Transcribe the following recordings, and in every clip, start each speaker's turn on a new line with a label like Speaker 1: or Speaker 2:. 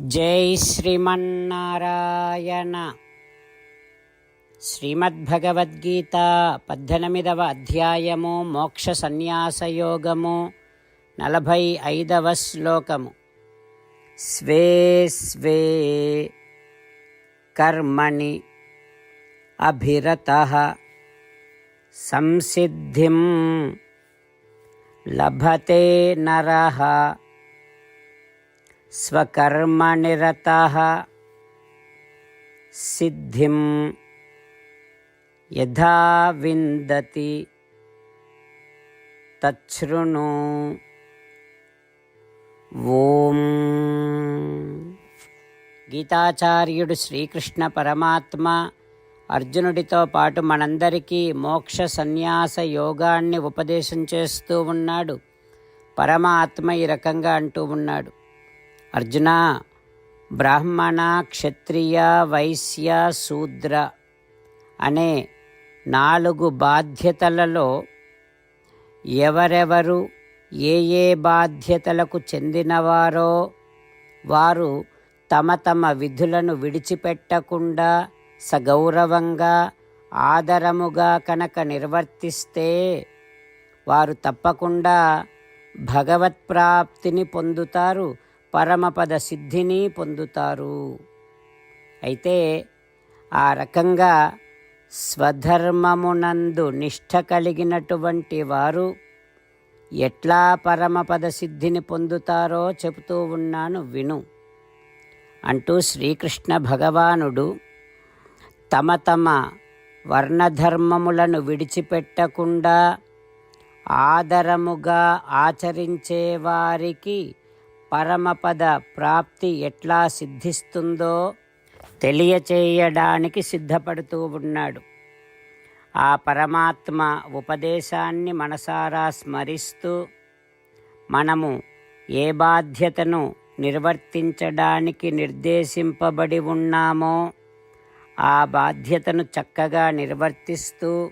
Speaker 1: జై శ్రీమన్నారాయణ. శ్రీమద్భగవద్గీత పద్దెనిమిదవ అధ్యాయము మోక్ష సన్యాసయోగము నలభై ఐదవ శ్లోకము. స్వే స్వే కర్మణి అభిరత సంసిద్ధిం లభతే నరహ స్వకర్మనిరతः సిద్ధిం యథా విందతి తచ్ఛృణు ఓం. గీతాచార్యుడు శ్రీకృష్ణ పరమాత్మ అర్జునుడితో పాటు మనందరికీ మోక్ష సన్యాస యోగాన్ని ఉపదేశం చేస్తూ ఉన్నాడు. పరమాత్మ ఈ రకంగా అంటూ ఉన్నాడు. అర్జున బ్రాహ్మణ క్షత్రియ వైశ్య శూద్ర అనే నాలుగు బాధ్యతలలో ఎవరెవరు ఏ ఏ బాధ్యతలకు చెందినవారో వారు తమ తమ విధులను విడిచిపెట్టకుండా సగౌరవంగా ఆదరముగా కనుక నిర్వర్తిస్తే వారు తప్పకుండా భగవత్ప్రాప్తిని పొందుతారు. పరమపద సిద్ధిని పొందుతారు. అయితే ఆ రకంగా స్వధర్మమునందు నిష్ఠ కలిగినటువంటి వారు ఎట్లా పరమపద సిద్ధిని పొందుతారో చెబుతూ ఉన్నాను విను. అంటూ శ్రీకృష్ణ భగవానుడు తమ తమ వర్ణధర్మములను విడిచిపెట్టకుండా ఆదరముగా ఆచరించేవారికి పరమపద ప్రాప్తి ఎట్లా సిద్ధిస్తుందో తెలియచేయడానికి సిద్ధపడుతూ ఉన్నాడు. ఆ పరమాత్మ ఉపదేశాన్ని మనసారా స్మరిస్తూ మనము ఏ బాధ్యతను నిర్వర్తించడానికి నిర్దేశింపబడి ఉన్నామో ఆ బాధ్యతను చక్కగా నిర్వర్తిస్తూ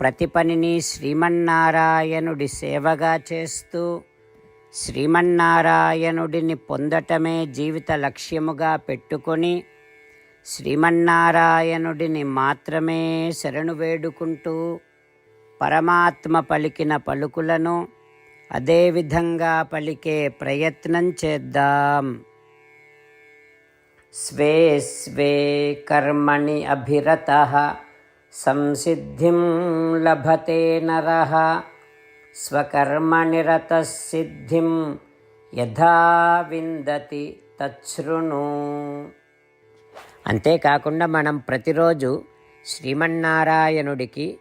Speaker 1: ప్రతి పనిని శ్రీమన్నారాయణుడి సేవగా చేస్తూ శ్రీమన్నారాయణుడిని పొందటమే జీవిత లక్ష్యముగా పెట్టుకొని శ్రీమన్నారాయణుడిని మాత్రమే శరణు వేడుకుంటూ పరమాత్మ పలికిన పలుకులను అదేవిధంగా పలికే ప్రయత్నం చేద్దాం. స్వే స్వే కర్మణి అభిరత సంసిద్ధిం లభతే నరః స్వకర్మనిరత సిద్ధిం యథా విందతి అంతేకాకుండా మనం ప్రతిరోజు శ్రీమన్నారాయణుడికి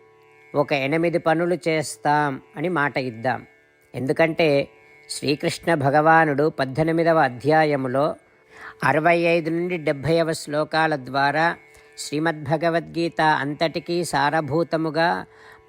Speaker 1: ఒక ఎనిమిది పనులు చేస్తాం అని మాట ఇద్దాం. ఎందుకంటే శ్రీకృష్ణ భగవానుడు పద్దెనిమిదవ అధ్యాయములో అరవై ఐదు నుండి డెబ్భైవ శ్లోకాల ద్వారా శ్రీమద్భగవద్గీత అంతటికీ సారభూతముగా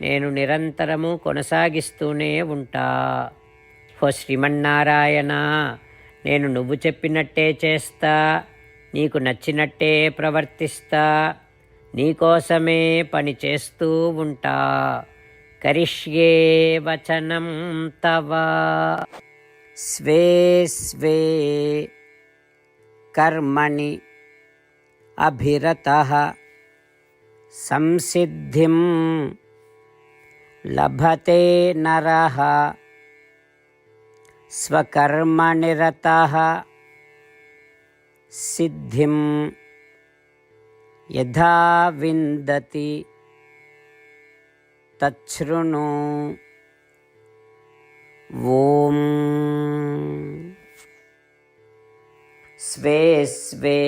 Speaker 1: నేను నిరంతరము కొనసాగిస్తూనే ఉంటా. ఓ శ్రీమన్నారాయణ నేను నువ్వు చెప్పినట్టే చేస్తా నీకు నచ్చినట్టే ప్రవర్తిస్తా నీకోసమే పని చేస్తూ ఉంటా. కరిష్యే వచనం తవ. స్వే స్వే కర్మణి అభిరత సంసిద్ధిం లభతే నరః స్వకర్మనిరతः సిద్ధిం యథా విందతి తచ్ఛృణు ఓం స్వే స్వే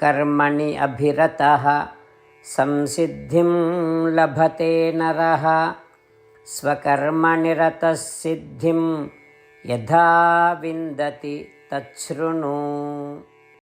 Speaker 1: కర్మణి అభిరతः సంసిద్ధిం లభతే నరः స్వకర్మనిరతः సిద్ధిం యథా విందతి తచ్ఛృణు